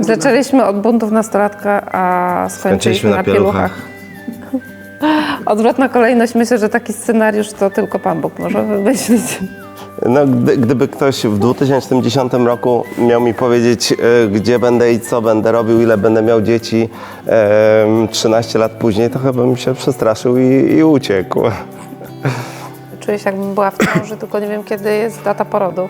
Zaczęliśmy od buntów nastolatka, a skończyliśmy na, pieluchach. Odwrotna kolejność. Myślę, że taki scenariusz to tylko Pan Bóg może wymyślić. No, gdy, gdyby ktoś w 2010 roku miał mi powiedzieć, e, gdzie będę i co będę robił, ile będę miał dzieci e, 13 lat później, to chyba bym się przestraszył i, i uciekł. Czuję się jakbym była w ciąży, tylko nie wiem kiedy jest data porodu.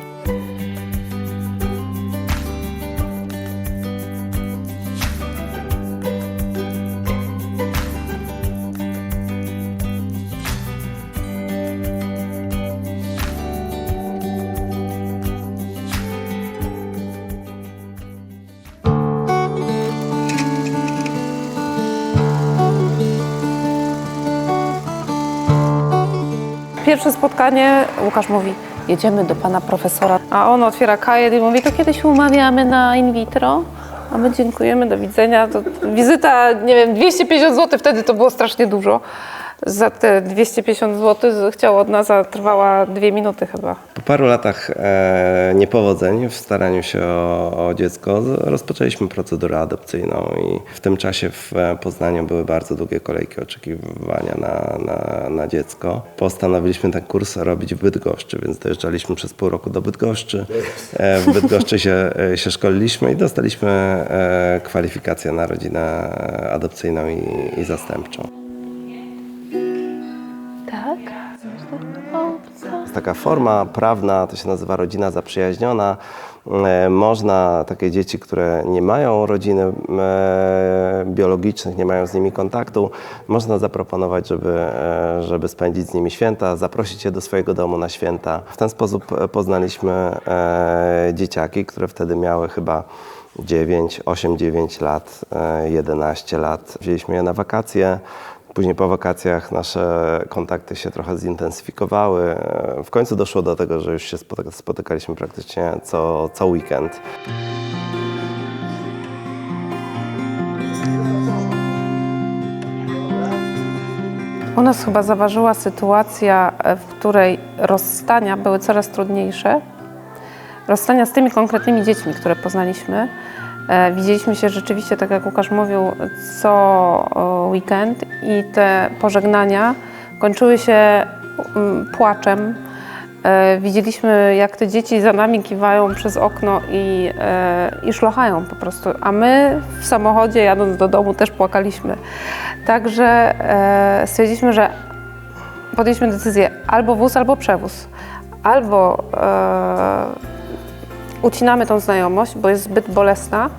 Pierwsze spotkanie, Łukasz mówi, jedziemy do pana profesora, a on otwiera kajet i mówi, to kiedyś umawiamy na in vitro, a my dziękujemy, do widzenia. To wizyta, nie wiem, 250 zł, wtedy to było strasznie dużo. Za te 250 zł chciał od nas, a trwała dwie minuty chyba. Po paru latach e, niepowodzeń w staraniu się o, o dziecko rozpoczęliśmy procedurę adopcyjną i w tym czasie w e, Poznaniu były bardzo długie kolejki oczekiwania na, na, na dziecko. Postanowiliśmy ten kurs robić w Bydgoszczy, więc dojeżdżaliśmy przez pół roku do Bydgoszczy. E, w Bydgoszczy się, e, się szkoliliśmy i dostaliśmy e, kwalifikację na rodzinę adopcyjną i, i zastępczą. Tak? Jest taka forma prawna, to się nazywa rodzina zaprzyjaźniona. E, Można takie dzieci, które nie mają rodziny e, biologicznych, nie mają z nimi kontaktu, można zaproponować, żeby, e, żeby spędzić z nimi święta, zaprosić je do swojego domu na święta. W ten sposób poznaliśmy dzieciaki, które wtedy miały chyba 9, 8, 9 lat, e, 11 lat. Wzięliśmy je na wakacje. Później po wakacjach nasze kontakty się trochę zintensyfikowały. W końcu doszło do tego, że już się spotyka- spotykaliśmy praktycznie co, co weekend. U nas chyba zaważyła sytuacja, e, w której rozstania były coraz trudniejsze. Rozstania z tymi konkretnymi dziećmi, które poznaliśmy. E, Widzieliśmy się rzeczywiście, tak jak Łukasz mówił, co o, weekend i te pożegnania kończyły się mm, płaczem. E, Widzieliśmy, jak te dzieci za nami kiwają przez okno i, e, i szlochają po prostu, a my w samochodzie jadąc do domu też płakaliśmy. Także e, stwierdziliśmy, że podjęliśmy decyzję albo wóz, albo przewóz. Albo e, ucinamy tą znajomość, bo jest zbyt bolesna,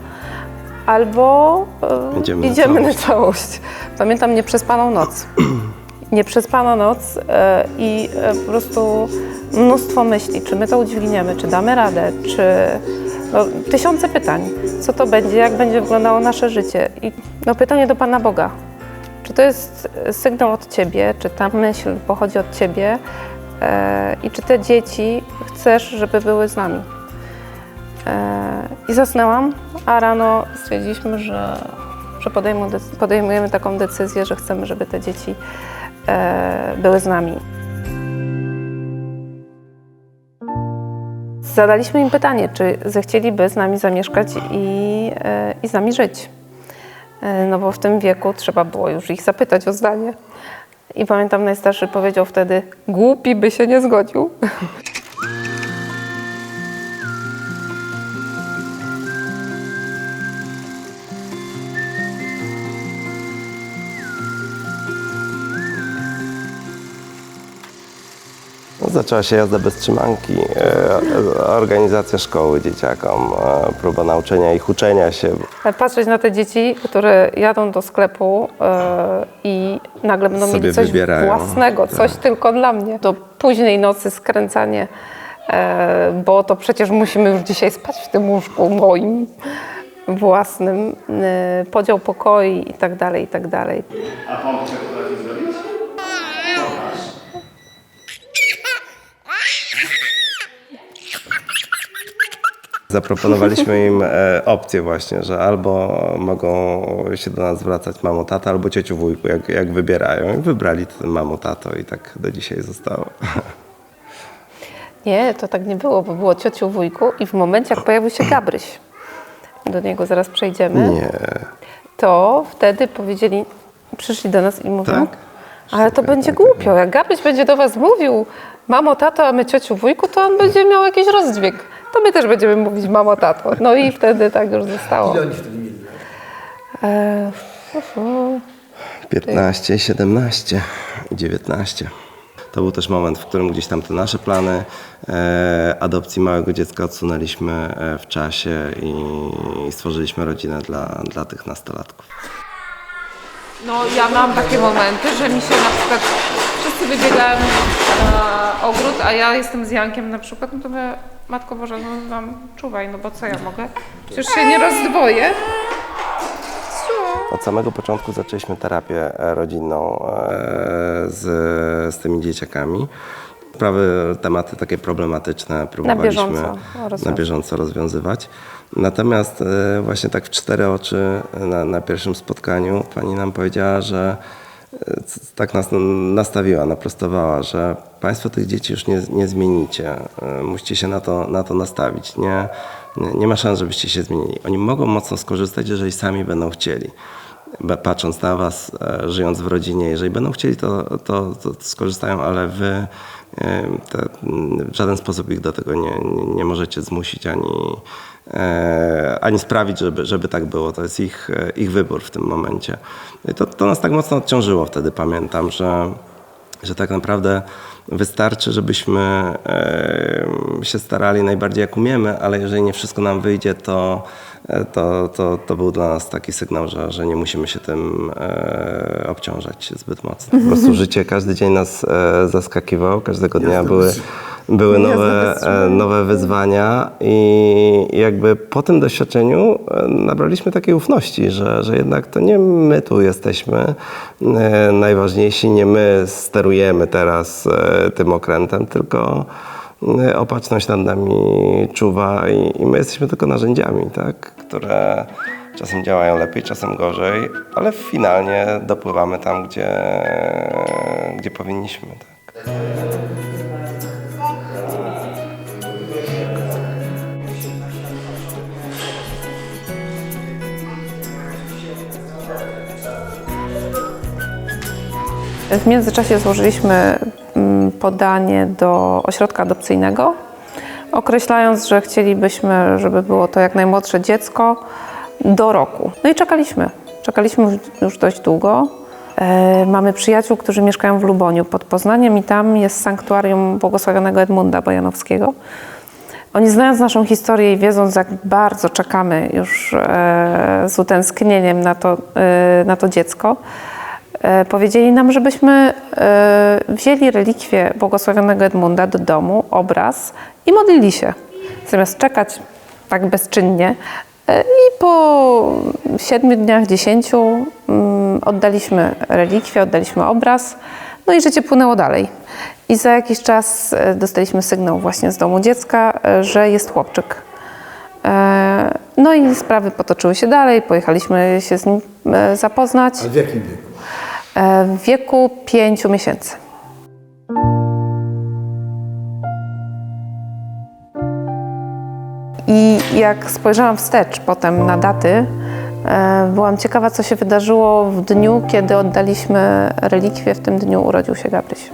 albo e, Idziemy na idziemy na całość. całość. Pamiętam nieprzespaną noc. Nieprzespana noc e, i e, po prostu mnóstwo myśli, czy my to udźwigniemy, czy damy radę, czy no, tysiące pytań. Co to będzie, jak będzie wyglądało nasze życie? I no, pytanie do Pana Boga. Czy to jest sygnał od Ciebie, czy ta myśl pochodzi od Ciebie e, i czy te dzieci chcesz, żeby były z nami? E, I zasnęłam, a rano stwierdziliśmy, że, że podejmujemy taką decyzję, że chcemy, żeby te dzieci e, były z nami. Zadaliśmy im pytanie, czy zechcieliby z nami zamieszkać i, e, i z nami żyć. No bo w tym wieku trzeba było już ich zapytać o zdanie. I pamiętam, najstarszy powiedział wtedy, głupi by się nie zgodził. Zaczęła się jazda bez trzymanki, e, organizacja szkoły dzieciakom, e, próba nauczenia ich uczenia się. Patrzeć na te dzieci, które jadą do sklepu e, i nagle będą Sobie mieli coś wybierają. własnego, coś tylko dla mnie. Do późnej nocy skręcanie, e, bo to przecież musimy już dzisiaj spać w tym łóżku moim własnym, e, podział pokoi i tak dalej, i tak dalej. A Zaproponowaliśmy im e, opcję właśnie, że albo mogą się do nas zwracać mamo, tata, albo ciociu, wujku, jak, jak wybierają. I wybrali mamo, tato i tak do dzisiaj zostało. Nie, to tak nie było, bo było ciociu, wujku i w momencie, jak pojawił się Gabryś, do niego zaraz przejdziemy, Nie. to wtedy powiedzieli, przyszli do nas i mówią, Tak? ale to będzie głupio, jak Gabryś będzie do was mówił mamo, tato, a my ciociu, wujku, to on będzie miał jakiś rozdźwięk. To my też będziemy mówić mamo, tato. No i wtedy tak już zostało. Ile oni wtedy mieli? E, fu, 15, 17 i 19. To był też moment, w którym gdzieś tam te nasze plany e, adopcji małego dziecka odsunęliśmy e, w czasie i, i stworzyliśmy rodzinę dla, dla tych nastolatków. No ja mam takie momenty, że mi się na przykład wybiegają na ogród, a ja jestem z Jankiem na przykład, no to mówię, Matko Boża, no nam czuwaj, no bo co ja mogę? Przecież się nie rozdwoję. Od samego początku zaczęliśmy terapię e, rodzinną e, z, z tymi dzieciakami. Sprawy, tematy takie problematyczne próbowaliśmy bieżąco rozwiązywać. na bieżąco rozwiązywać. Natomiast e, właśnie tak w cztery oczy na, na pierwszym spotkaniu pani nam powiedziała, że e, tak nas nastawiła, naprostowała, że Państwo tych dzieci już nie, nie zmienicie. E, Musicie się na to, na to nastawić. Nie, nie, ma szans, żebyście się zmienili. Oni mogą mocno skorzystać, jeżeli sami będą chcieli. Patrząc na Was, e, żyjąc w rodzinie, jeżeli będą chcieli, to, to, to skorzystają, ale Wy w żaden sposób ich do tego nie, nie, nie możecie zmusić ani, e, ani sprawić, żeby, żeby tak było. To jest ich, e, ich wybór w tym momencie. I to, to nas tak mocno odciążyło wtedy, pamiętam, że, że tak naprawdę wystarczy, żebyśmy się starali najbardziej jak umiemy, ale jeżeli nie wszystko nam wyjdzie, to, e, to, to, to był dla nas taki sygnał, że, że nie musimy się tym e, obciążać zbyt mocno. Po prostu życie każdy dzień nas e, zaskakiwał, każdego dnia były, były nowe, e, nowe wyzwania i jakby po tym doświadczeniu e, nabraliśmy takiej ufności, że, że jednak to nie my tu jesteśmy e, najważniejsi, nie my sterujemy teraz tym okrętem, tylko opatrzność nad nami czuwa i, i my jesteśmy tylko narzędziami, tak? które czasem działają lepiej, czasem gorzej, ale finalnie dopływamy tam, gdzie, gdzie powinniśmy. Tak? W międzyczasie złożyliśmy mm, podanie do ośrodka adopcyjnego, określając, że chcielibyśmy, żeby było to jak najmłodsze dziecko do roku. No i czekaliśmy. Czekaliśmy już- dość długo. E, mamy przyjaciół, którzy mieszkają w Luboniu pod Poznaniem i tam jest sanktuarium błogosławionego Edmunda Bojanowskiego. Oni znając naszą historię i wiedząc, jak bardzo czekamy już e, z utęsknieniem na to, e, na to dziecko, powiedzieli nam, żebyśmy e, wzięli relikwię błogosławionego Edmunda do domu, obraz i modlili się. Zamiast czekać tak bezczynnie. E, I po siedmiu dniach, dziesięciu mm, oddaliśmy relikwię, oddaliśmy obraz, no i życie płynęło dalej. I za jakiś czas e, dostaliśmy sygnał właśnie z domu dziecka, e, że jest chłopczyk. E, No i sprawy potoczyły się dalej, pojechaliśmy się z nim e, zapoznać A w jakim wieku? E, w wieku pięciu miesięcy. I jak spojrzałam wstecz potem na daty, e, byłam ciekawa, co się wydarzyło w dniu, kiedy oddaliśmy relikwię. W tym dniu urodził się Gabryś.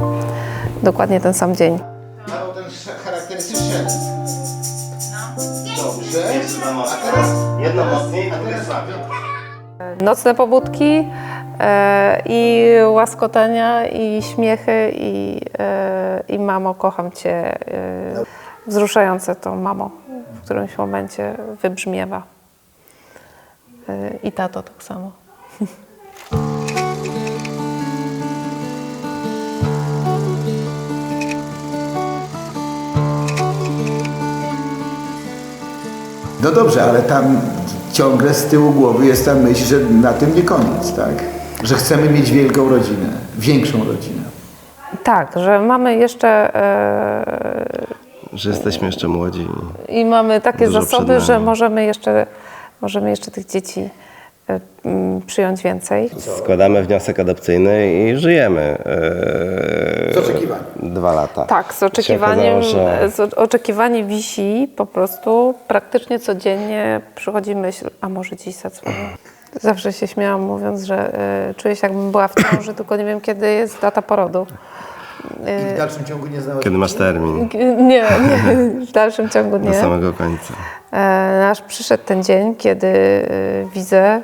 Dokładnie ten sam dzień. Miał ten charakterystyczny Dobrze. A teraz Jedno mocniej, a drugie słabiej. Nocne pobudki e, i łaskotania, i śmiechy, i, e, i mamo, kocham cię. E, wzruszające to mamo w którymś momencie wybrzmiewa. E, I tato tak samo. No dobrze, ale tam ciągle z tyłu głowy jest ta myśl, że na tym nie koniec, tak? Że chcemy mieć wielką rodzinę, większą rodzinę. Tak, że mamy jeszcze e, Że jesteśmy jeszcze młodzi. i mamy takie zasoby, że możemy jeszcze, możemy jeszcze tych dzieci przyjąć więcej. Składamy wniosek adopcyjny i żyjemy. e, Z oczekiwaniem. Dwa lata. Tak, z oczekiwaniem, okazało, że- oczekiwanie wisi po prostu praktycznie codziennie przychodzi myśl, a może dziś zadzwonię. Zawsze się śmiałam mówiąc, że y, czuję się jakbym była w ciąży, tylko nie wiem kiedy jest data porodu. I w dalszym ciągu nie znałaś Kiedy masz termin Nie, nie, w dalszym ciągu do nie. samego końca. E, aż przyszedł ten dzień, kiedy widzę,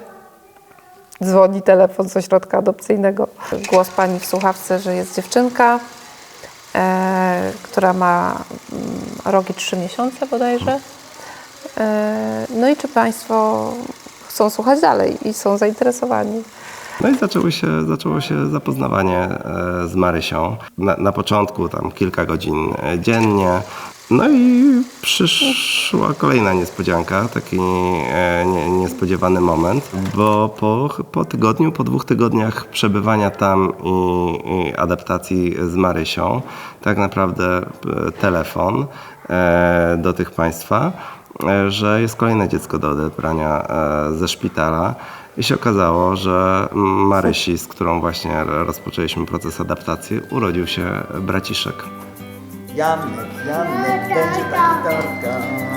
dzwoni telefon z ośrodka adopcyjnego. Głos pani w słuchawce, że jest dziewczynka, e, która ma mm, rok i trzy miesiące bodajże. E, no i czy państwo chcą słuchać dalej i są zainteresowani? No i zaczęło się, zaczęło się zapoznawanie e, z Marysią. Na, na początku tam kilka godzin e, dziennie. No i przyszła kolejna niespodzianka, taki e, nie, niespodziewany moment, bo po, po tygodniu, po dwóch tygodniach przebywania tam i, i adaptacji z Marysią, tak naprawdę e, telefon e, do tych państwa, że jest kolejne dziecko do odebrania ze szpitala. I się okazało, że Marysi, z którą właśnie rozpoczęliśmy proces adaptacji, urodził się braciszek. Janek, Janek, będzie ta gitarka. W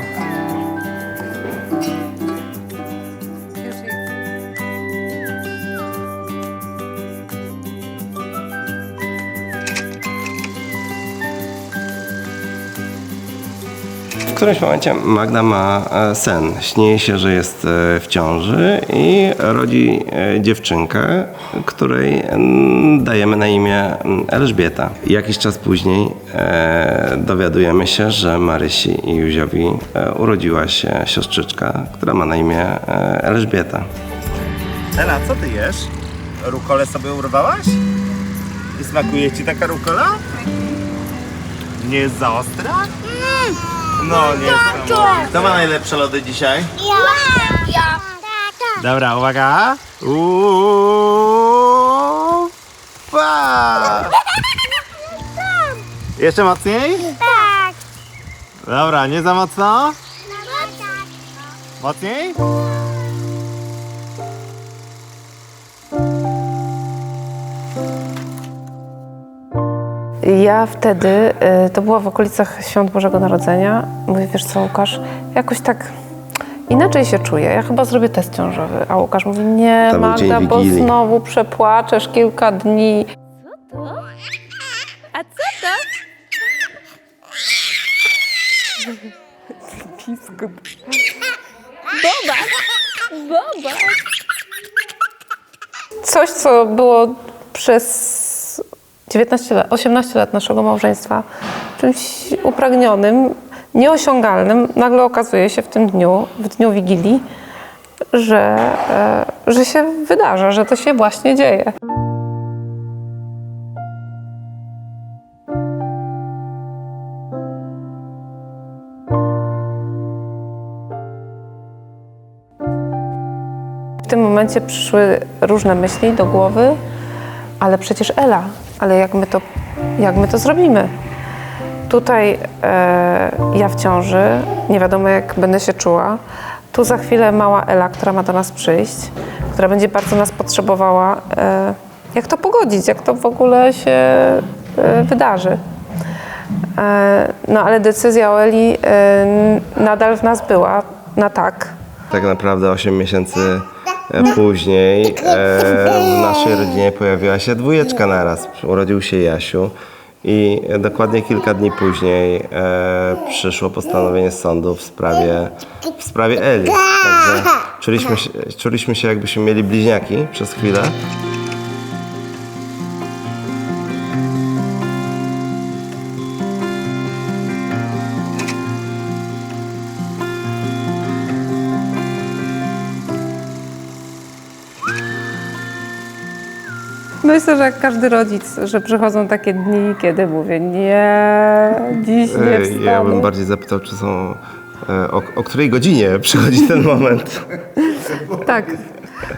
którymś momencie Magda ma e, sen. Śni jej się, że jest e, w ciąży i rodzi e, dziewczynkę, której mm, dajemy na imię mm, Elżbieta. Jakiś czas później dowiadujemy się, że Marysi i Józiowi urodziła się siostrzyczka, która ma na imię Elżbieta. Ela, co ty jesz? Rukolę sobie urwałaś? I smakuje ci taka rukola? Nie jest za ostra? No, nie. Kto ma najlepsze lody dzisiaj? Ja. Ja. Dobra, uwaga. Uuu, pa! Jeszcze mocniej? Tak. Dobra, nie za mocno? Mocniej? Ja wtedy, y, to było w okolicach Świąt Bożego Narodzenia, mówię, wiesz co Łukasz, jakoś tak inaczej się czuję, ja chyba zrobię test ciążowy. A Łukasz mówi, nie To Magda, bo znowu przepłaczesz kilka dni. A co to? Boba. Boba. Coś, co było przez 19 lat, 18 lat naszego małżeństwa czymś upragnionym, nieosiągalnym, nagle okazuje się w tym dniu, w dniu Wigilii, że, e, że się wydarza, że to się właśnie dzieje. W tym momencie przyszły różne myśli do głowy, ale przecież Ela, ale jak my to, jak my to zrobimy? Tutaj e, ja w ciąży, nie wiadomo jak będę się czuła. Tu za chwilę mała Ela, która ma do nas przyjść, która będzie bardzo nas potrzebowała. E, jak to pogodzić, jak to w ogóle się e, wydarzy? E, no ale decyzja o Eli e, nadal w nas była na tak. Tak naprawdę 8 miesięcy e, później e, w naszej rodzinie pojawiła się dwójeczka naraz. Urodził się Jasiu i dokładnie kilka dni później e, przyszło postanowienie sądu w sprawie, w sprawie Eli. Także czuliśmy czuliśmy się jakbyśmy mieli bliźniaki przez chwilę. Myślę, że jak każdy rodzic, że przychodzą takie dni, kiedy mówię, nie, dziś nie E, wstanę. Ja bym bardziej zapytał, czy są... e, O, o której godzinie przychodzi ten moment? Tak,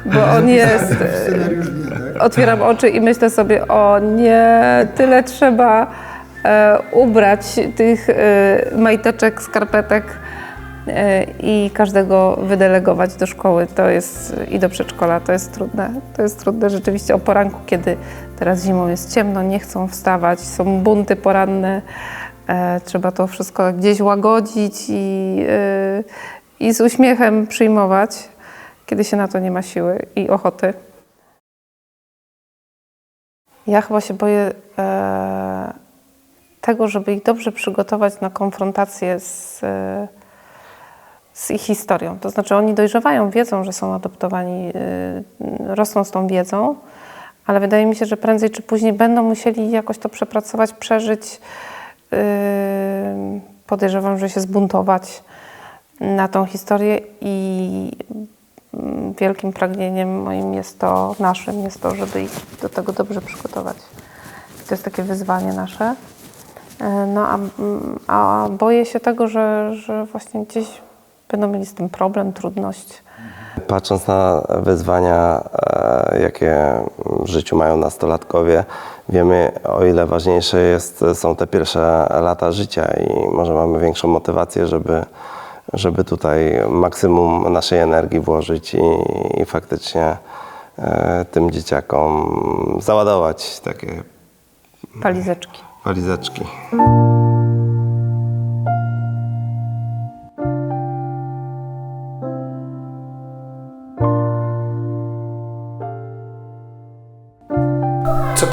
bo on jest... Nie, tak? Otwieram oczy i myślę sobie, o nie, tyle trzeba e, ubrać tych e, majteczek, skarpetek, e, i każdego wydelegować do szkoły to jest, i do przedszkola to jest trudne. To jest trudne rzeczywiście o poranku, kiedy teraz zimą jest ciemno, nie chcą wstawać, są bunty poranne. E, trzeba to wszystko gdzieś łagodzić i, e, i z uśmiechem przyjmować, kiedy się na to nie ma siły i ochoty. Ja chyba się boję e, tego, żeby ich dobrze przygotować na konfrontację z, e, z ich historią. To znaczy, oni dojrzewają, wiedzą, że są adoptowani, e, rosną z tą wiedzą, ale wydaje mi się, że prędzej czy później będą musieli jakoś to przepracować, przeżyć. E, podejrzewam, że się zbuntować na tą historię i mm, wielkim pragnieniem moim jest to, naszym jest to, żeby ich do tego dobrze przygotować. To jest takie wyzwanie nasze. E, No a, mm, a boję się tego, że, że właśnie gdzieś będą mieli z tym problem, trudność. Patrząc na wyzwania, e, jakie w życiu mają nastolatkowie, wiemy o ile ważniejsze jest, są te pierwsze lata życia i może mamy większą motywację, żeby, żeby tutaj maksimum naszej energii włożyć i, i faktycznie e, tym dzieciakom załadować takie Palizeczki. walizeczki.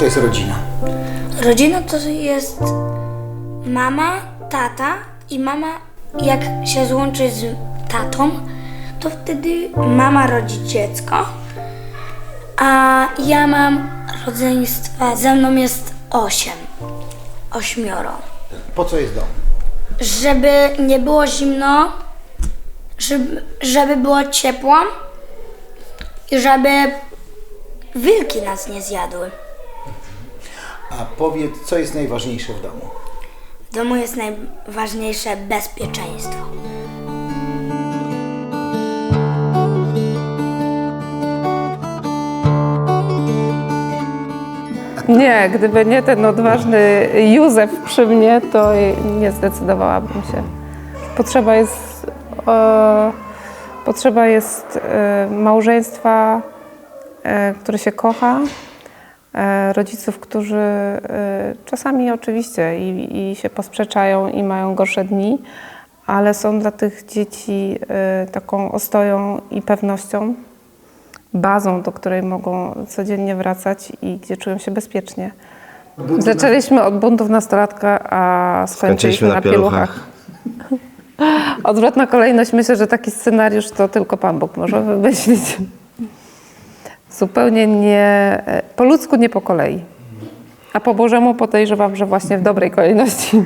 To jest rodzina? Rodzina to jest mama, tata i mama jak się złączy z tatą, to wtedy mama rodzi dziecko, a ja mam rodzeństwa, ze mną jest osiem, ośmioro. Po co jest dom? Żeby nie było zimno, żeby, żeby było ciepło i żeby wilki nas nie zjadły. A powiedz, co jest najważniejsze w domu? W domu jest najważniejsze bezpieczeństwo. Nie, gdyby nie ten odważny Józef przy mnie, to nie zdecydowałabym się. Potrzeba jest, e, potrzeba jest e, małżeństwa, e, które się kocha, rodziców, którzy e, czasami oczywiście i, i się posprzeczają i mają gorsze dni, ale są dla tych dzieci e, taką ostoją i pewnością bazą, do której mogą codziennie wracać i gdzie czują się bezpiecznie. Zaczęliśmy od buntów nastolatka, a skończyliśmy na pieluchach. Odwrotna kolejność. Myślę, że taki scenariusz to tylko Pan Bóg może wymyślić. Zupełnie nie, po ludzku nie po kolei. A po Bożemu podejrzewam, że właśnie w dobrej kolejności.